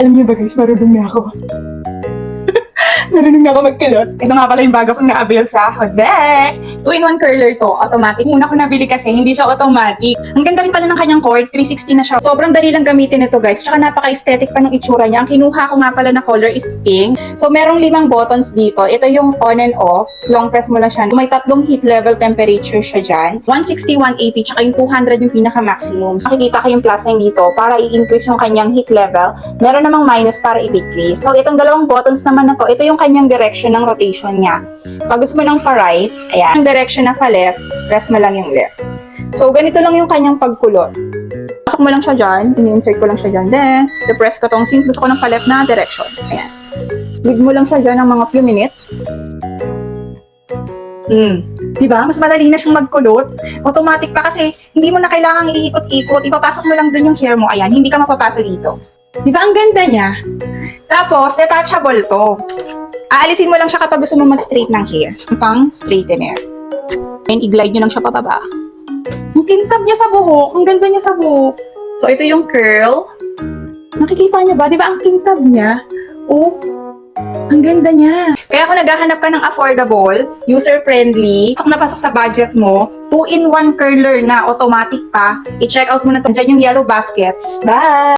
Alam niyo ba guys, marunong na ako. Marunong na ako magkulot. Ito nga pala yung bago kong na-avail sa Hodek. 2-in-1 curler to, automatic. Muna ko nabili kasi, hindi siya automatic. Ang ganda rin pala ng kanyang cord, 360 na siya. Sobrang dali lang gamitin ito guys. Tsaka napaka-aesthetic pa ng itsura niya. Ang kinuha ko nga pala na color is pink. So merong limang buttons dito. Ito yung on and off. Long press mo lang siya. May tatlong heat level temperature siya dyan. 160, 180, tsaka yung 200 yung pinaka-maximum. So, makikita ko yung plus sign dito para i-increase yung kanyang heat level. Meron namang minus para i-decrease. So, itong dalawang buttons naman na to, ito yung kanyang direction ng rotation niya. Pag gusto mo lang pa right, ayan. Ang direction na pa left, press mo lang yung left. So, ganito lang yung kanyang pagkulot. Pasok mo lang siya dyan, ini-insert ko lang siya dyan. Then, depress ko tong since gusto ko ng pa left na direction. Ayan. Leave mo lang siya dyan ng mga few minutes. Hmm. Di ba? Mas madali na siyang magkulot. Automatic pa kasi hindi mo na kailangang iikot-ikot. Ipapasok mo lang dun yung hair mo. Ayan, hindi ka mapapasok dito. Di ba? Ang ganda niya. Tapos, detachable to. Aalisin mo lang siya kapag gusto mo mag-straight ng hair. Pang straightener. And i-glide nyo lang siya pababa. Ang kintab niya sa buhok. Ang ganda niya sa buhok. So, ito yung curl. Nakikita niyo ba? Di ba ang kintab niya? Oh, ang ganda niya. Kaya kung naghahanap ka ng affordable, user-friendly, pasok na pasok sa budget mo, 2-in-1 curler na automatic pa, i-check out mo na to. Dyan yung yellow basket. Bye!